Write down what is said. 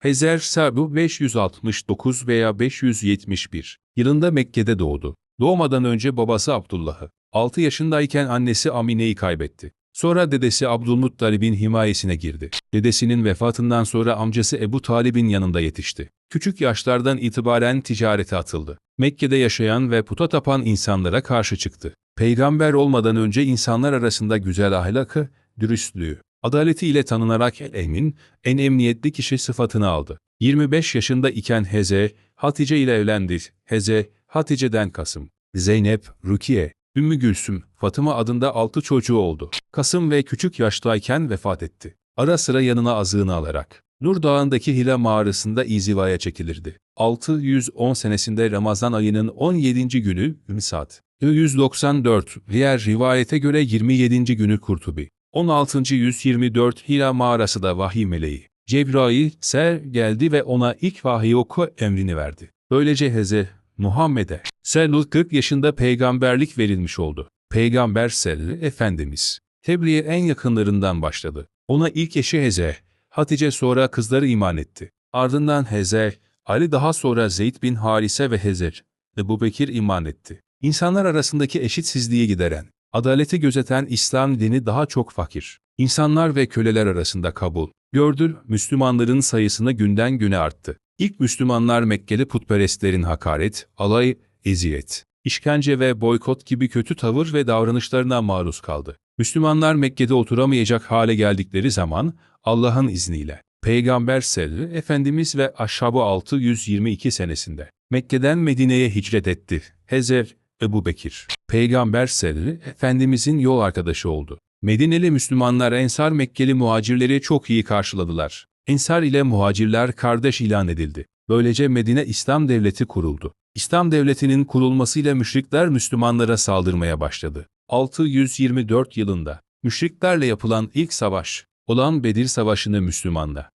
Hezer Sabu 569 veya 571 yılında Mekke'de doğdu. Doğmadan önce babası Abdullah'ı, 6 yaşındayken annesi Amine'yi kaybetti. Sonra dedesi Abdülmuttalib'in himayesine girdi. Dedesinin vefatından sonra amcası Ebu Talib'in yanında yetişti. Küçük yaşlardan itibaren ticarete atıldı. Mekke'de yaşayan ve puta tapan insanlara karşı çıktı. Peygamber olmadan önce insanlar arasında güzel ahlakı, dürüstlüğü, adaleti ile tanınarak el emin, en emniyetli kişi sıfatını aldı. 25 yaşında iken Heze, Hatice ile evlendi. Heze, Hatice'den Kasım, Zeynep, Rukiye, Ümmü Gülsüm, Fatıma adında 6 çocuğu oldu. Kasım ve küçük yaştayken vefat etti. Ara sıra yanına azığını alarak. Nur Dağı'ndaki Hira mağarasında izivaya çekilirdi. 610 senesinde Ramazan ayının 17. günü Ümsat. 194 diğer rivayete göre 27. günü Kurtubi. 16. 124 Hira mağarası da vahiy meleği. Cebrail ser geldi ve ona ilk vahiy oku emrini verdi. Böylece Heze, Muhammed'e, Selül 40 yaşında peygamberlik verilmiş oldu. Peygamber Selül Efendimiz, tebliğe en yakınlarından başladı. Ona ilk eşi Heze, Hatice sonra kızları iman etti. Ardından Heze, Ali daha sonra Zeyd bin Harise ve Hezer, Ebu Bekir iman etti. İnsanlar arasındaki eşitsizliği gideren, adaleti gözeten İslam dini daha çok fakir. İnsanlar ve köleler arasında kabul. Gördül, Müslümanların sayısını günden güne arttı. İlk Müslümanlar Mekkeli putperestlerin hakaret, alay, eziyet, işkence ve boykot gibi kötü tavır ve davranışlarına maruz kaldı. Müslümanlar Mekke'de oturamayacak hale geldikleri zaman Allah'ın izniyle Peygamber Selvi Efendimiz ve Aşhabı 622 senesinde Mekke'den Medine'ye hicret etti. Hezer, Ebu Bekir, Peygamber Selvi Efendimizin yol arkadaşı oldu. Medineli Müslümanlar Ensar Mekkeli muhacirleri çok iyi karşıladılar. Ensar ile muhacirler kardeş ilan edildi. Böylece Medine İslam Devleti kuruldu. İslam Devleti'nin kurulmasıyla müşrikler Müslümanlara saldırmaya başladı. 624 yılında müşriklerle yapılan ilk savaş olan Bedir Savaşı'nı Müslümanla